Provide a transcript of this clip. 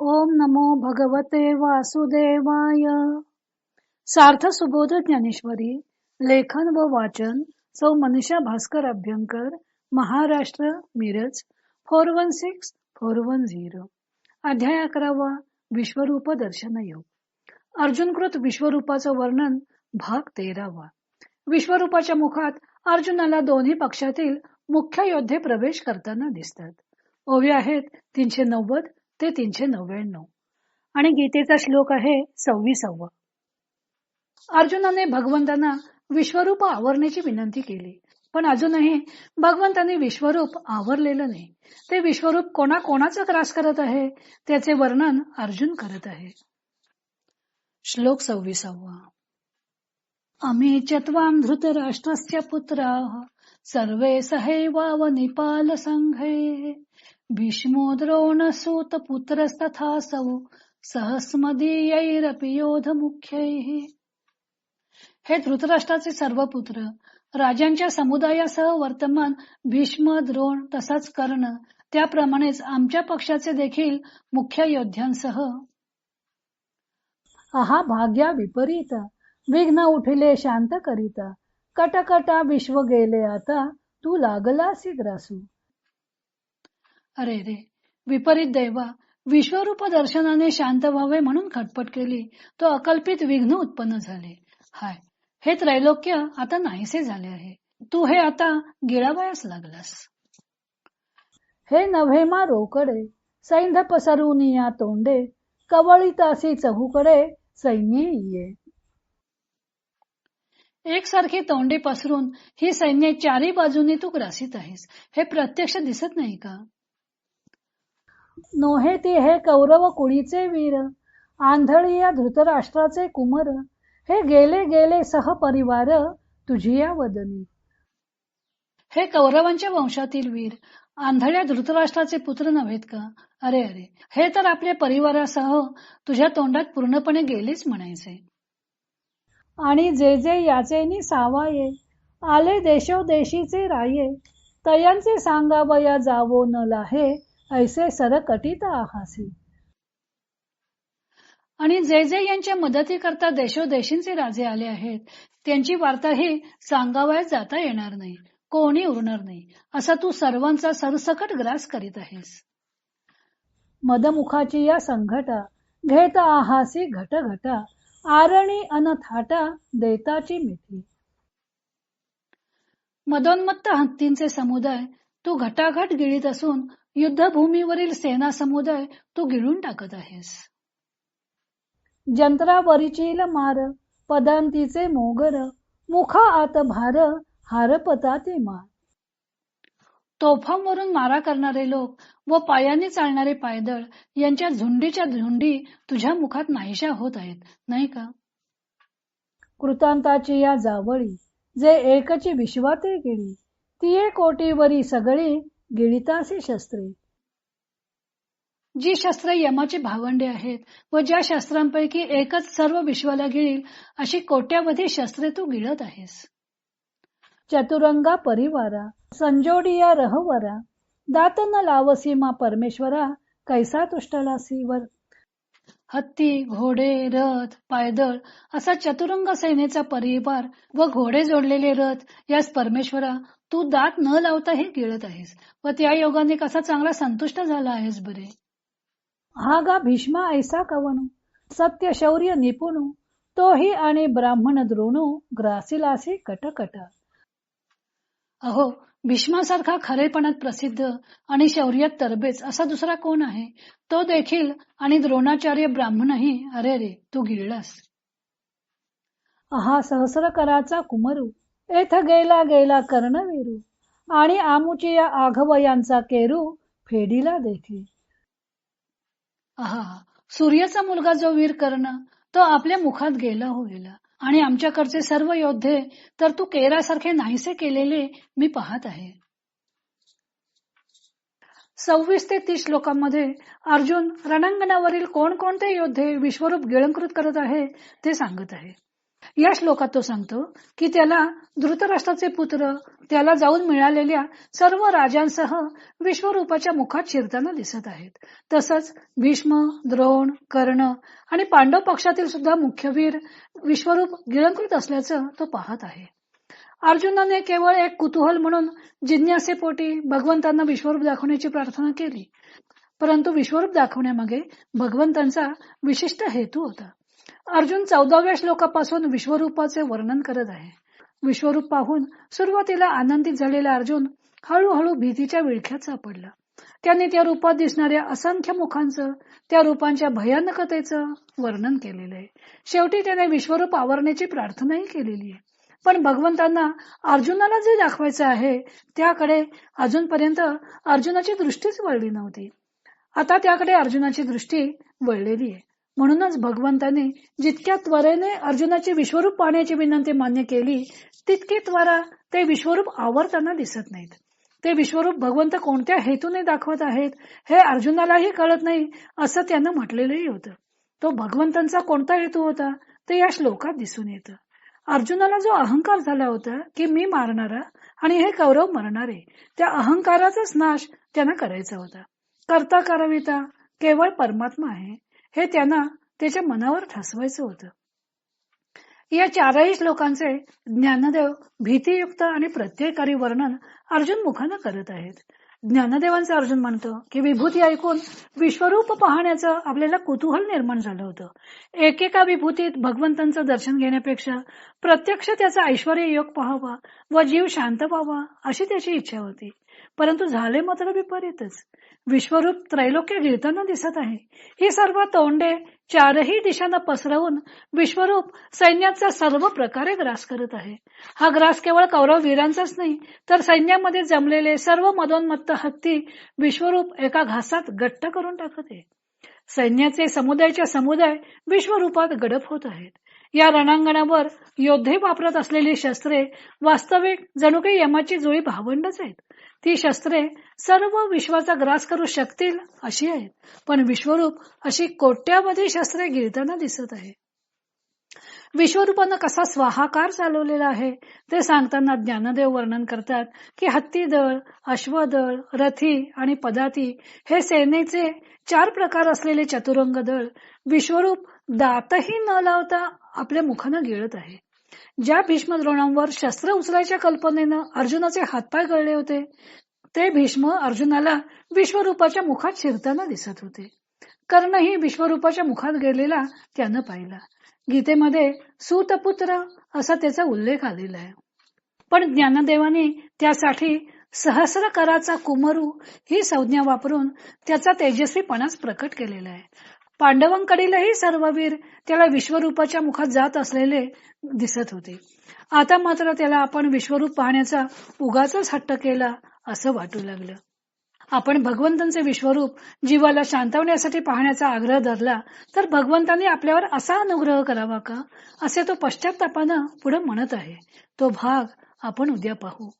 ओम नमो भगवते वासुदेवाय. सार्थ सुबोध ज्ञानेश्वरी लेखन व वाचन Sau Manisha Bhaskar Abhyankar Maharashtra Miraj four one six four one zero. अध्याय अकरावा विश्वरूप दर्शन योग. अर्जुनकृत विश्वरूपाचं वर्णन भाग तेरावा. विश्वरूपाच्या मुखात अर्जुनाला दोन्ही पक्षातील मुख्य योद्धे प्रवेश करताना दिसतात. ओवे आहेत तीनशे नव्वद ते तीनशे नव्याण्णव. आणि गीतेचा श्लोक आहे सव्वीसावा. अर्जुनाने भगवंतांना विश्वरूप आवरण्याची विनंती केली. पण अजूनही भगवंतांनी विश्वरूप आवरलेलं नाही. ते विश्वरूप कोणा कोणाचा त्रास करत आहे त्याचे वर्णन अर्जुन करत आहे. श्लोक सव्वीसावा. आम्ही चत्वाम धृतराष्ट्रस्य पुत्रा सर्वे सहैवाव निपाल संघे भीष्मो द्रोण सूत पुत्रस्तथासौ सहस्मदीयैरपि योध हे धृतराष्ट्राचे सर्व पुत्र राजांच्या समुदायासह वर्तमान भीष्म द्रोण तसाच कर्ण त्याप्रमाणेच आमच्या पक्षाचे देखील मुख्य योद्ध्यांसह। आहा भाग्या विपरीत विघ्न उठिले शांत करीता कटकटा विश्व गेले आता तू लागलासी ग्रासू। अरे रे विपरीत दैवा विश्वरूप दर्शनाने शांत व्हावे म्हणून खटपट केली तो अकल्पित विघ्न उत्पन्न झाले. हाय हे त्रैलोक्य आता नाहीसे झाले आहे. तू हे आता गिळावयास लागलास. हे नव्हे मा रोकडे सैंध पसरून या तोंडे कवळीतासी चहूकडे सैन्य ये एकसारखी तोंडे पसरून ही सैन्य चारी बाजूनी तू ग्रासित आहेस हे प्रत्यक्ष दिसत नाही का? नोहे ते हे कौरव कुणीचे वीर आंधळी या धृतराष्ट्राचे कुमर हे गेले गेले सहपरिवार तुझी या वदनी. हे कौरवांच्या वंशातील वीर आंधळ्या धृतराष्ट्राचे पुत्र नव्हेत का? अरे अरे हे तर आपल्या परिवारासह तुझ्या तोंडात पूर्णपणे गेलेच म्हणायचे. आणि जे जे याचेनी सावाये आले देशोदेशीचे राये तयांचे सांगावया जावो न लाहे ऐसे सरकटीत आहासी. आणि जे जे यांच्या मदती करता देशोदेशींचे राजे आले आहेत त्यांची वार्ताही सांगावयास जाता येणार नाही कोणी उरणार नाही असा तू सर्वांचा सरसकट ग्रास करीत आहेस. मदमुखाची या संघटा घेत आहासी घट घटा आरणी अनथाटा देताची मिठी. मदोन्मत्त हत्तींचे समुदाय तू घटाघट गिळीत असून युद्धभूमीवरील सेना समुदाय तू गिळून टाकत आहेस. जंत्रावरीचील मार पदांतीचे मोगर मुखा आत भार हारपता ते मार. तोफांवरून मारा करणारे लोक व पायाने चालणारे पायदळ यांच्या झुंडीच्या झुंडी तुझ्या मुखात नाहीशा होत आहेत नाही का? कृतांताची या जावळी जे एकची विश्वाते गेली ती कोटीवरी सगळी गिळितासी शस्त्रे जी शस्त्र यमाचे भावंडे आहेत व ज्या शस्त्रांपैकी एकच सर्व विश्वाला गिळील अशी कोट्यावधी शस्त्रे तू गिळत आहेस. चतुरंगा परिवारा संजोडिया रहवरा दात न लावसीमा परमेश्वरा कैसा तुष्टलासी वर हत्ती घोडे रथ पायदळ असा चतुरंग सेनेचा परिवार व घोडे जोडलेले रथ यास परमेश्वरा तू दात न लावताही गिळत आहेस व त्या योगाने कसा चांगला संतुष्ट झाला आहेस बरे? हा गा भीष्मा ऐसा कवणू सत्य शौर्य निपुणू तोही आणि ब्राह्मण द्रोणू ग्रासिलासी कटकटा. अहो भीष्मासारखा खरेपणात प्रसिद्ध आणि शौर्यात तरबेज असा दुसरा कोण आहे? तो देखील आणि द्रोणाचार्य ब्राह्मणही अरे रे तू गिळलास. हा सहस्र कराचा कुमरू एथ गेला गेला कर्णवीरू आणि आमुची या आघव यांचा केरू फेडीला देखील आहा सूर्याचा मुलगा जो वीर कर्ण तो आपल्या मुखात गेला हो गेला आणि आमच्याकडचे सर्व योद्धे तर तू केरासारखे नाहीसे केलेले मी पाहत आहे. सव्वीस ते तीस श्लोकांमध्ये अर्जुन रणांगणावरील कोणकोणते योद्धे विश्वरूप गिळंकृत करत आहे ते सांगत आहे. या श्लोकात तो सांगतो की त्याला धृतराष्ट्राचे पुत्र त्याला जाऊन मिळालेल्या सर्व राजांसह विश्वरूपाच्या मुखात शिरताना दिसत आहेत. तसंच भीष्म द्रोण कर्ण आणि पांडव पक्षातील सुद्धा मुख्यवीर विश्वरूप गिळंकृत असल्याचं तो पाहत आहे. अर्जुनाने केवळ एक कुतूहल म्हणून जिज्ञासेपोटी भगवंतांना विश्वरूप दाखवण्याची प्रार्थना केली. परंतु विश्वरूप दाखवण्यामागे भगवंतांचा विशिष्ट हेतू होता. अर्जुन चौदाव्या श्लोकापासून विश्वरूपाचे वर्णन करत आहे. विश्वरूप पाहून सुरुवातीला आनंदित झालेला अर्जुन हळूहळू भीतीच्या विळख्यात सापडला. त्यांनी त्या रूपात दिसणाऱ्या असंख्य मुखांचं त्या रूपांच्या भयानकतेचं वर्णन केलेलं आहे. शेवटी त्याने विश्वरूप आवरण्याची प्रार्थनाही केलेली आहे. पण भगवंतांना अर्जुनाला जे दाखवायचं आहे त्याकडे अजूनपर्यंत अर्जुनाची दृष्टीच वळली नव्हती. आता त्याकडे अर्जुनाची दृष्टी वळलेली आहे. म्हणूनच भगवंताने जितक्या त्वरेने अर्जुनाची विश्वरूप पाहण्याची विनंती मान्य केली तितकी त्वरा ते विश्वरूप आवरताना दिसत नाहीत. ते विश्वरूप भगवंत कोणत्या हेतूने दाखवत आहेत हे अर्जुनालाही कळत नाही असं त्यानं म्हटलेलंही होतं. तो भगवंतांचा कोणता हेतू होता ते या श्लोकात दिसून येतं. अर्जुनाला जो अहंकार झाला होता की मी मारणारा आणि हे कौरव मरणारे त्या अहंकाराचाच नाश त्यांना करायचा होता. करता करविता केवळ परमात्मा आहे. हे त्यांना त्याच्या मनावर ठसवायचं होतं. या चारही श्लोकांचे ज्ञानदेव भीतीयुक्त आणि प्रत्ययकारी वर्णन अर्जुन मुखानं करत आहेत. ज्ञानदेवांचा अर्जुन म्हणतो की विभूती ऐकून विश्वरूप पाहण्याचं आपल्याला कुतूहल निर्माण झालं होतं. एकेका विभूतीत भगवंतांचं दर्शन घेण्यापेक्षा प्रत्यक्ष त्याचा ऐश्वर योग पाहावा व जीव शांत व्हावा अशी त्याची इच्छा होती. परंतु झाले मात्र विपरीतच. विश्वरूप त्रैलोक्य गिळताना दिसत आहे. ही सर्व तोंडे चारही दिशांना पसरवून विश्वरूप सैन्याचा सर्व प्रकारे ग्रास करत आहे. हा ग्रास केवळ कौरव वीरांचाच नाही तर सैन्यामध्ये जमलेले सर्व मदोन्मत्त हत्ती विश्वरूप एका घासात गट्ट करून टाकत आहे सैन्याचे समुदायच्या समुदाय विश्वरूपात गडप होत आहेत. या रणांगणावर योद्धे वापरत असलेली शस्त्रे वास्तविक जणू काही यमाची जुळी भावंडच आहेत. ती शस्त्रे सर्व विश्वाचा ग्रास करू शकतील अशी आहेत. पण विश्वरूप अशी कोट्यामध्ये शस्त्रे गिळताना दिसत आहे. विश्वरूपानं कसा स्वाहाकार चालवलेला आहे ते सांगताना ज्ञानदेव वर्णन करतात की हत्ती दळ अश्वदळ रथी आणि पदाती हे सेनेचे चार प्रकार असलेले चतुरंग दळ विश्वरूप दातही न लावता आपल्या मुखानं गिळत आहे. ज्या भीष्म द्रोणांवर शस्त्र उचलायच्या कल्पनेनं अर्जुनाचे हातपाय गळले होते ते भीष्म अर्जुनाला विश्वरूपाच्या मुखात शिरताना दिसत होते. कर्णही विश्वरूपाच्या मुखात गेलेला त्यानं पाहिला. गीतेमध्ये सुतपुत्र असा त्याचा उल्लेख आलेला आहे. पण ज्ञानदेवाने त्यासाठी सहस्र कराचा कुमरू ही संज्ञा वापरून त्याचा तेजस्वीपणाच प्रकट केलेला आहे. पांडवांकडीलही सर्व वीर त्याला विश्वरूपाच्या मुखात जात असलेले दिसत होते. आता मात्र त्याला आपण विश्वरूप पाहण्याचा उगाच हट्ट केला असं वाटू लागलं. आपण भगवंतांचे विश्वरूप जीवाला शांतवण्यासाठी पाहण्याचा आग्रह धरला तर भगवंतांनी आपल्यावर असा अनुग्रह करावा का? असे तो पश्चातापानं पुढे म्हणत आहे. तो भाग आपण उद्या पाहू.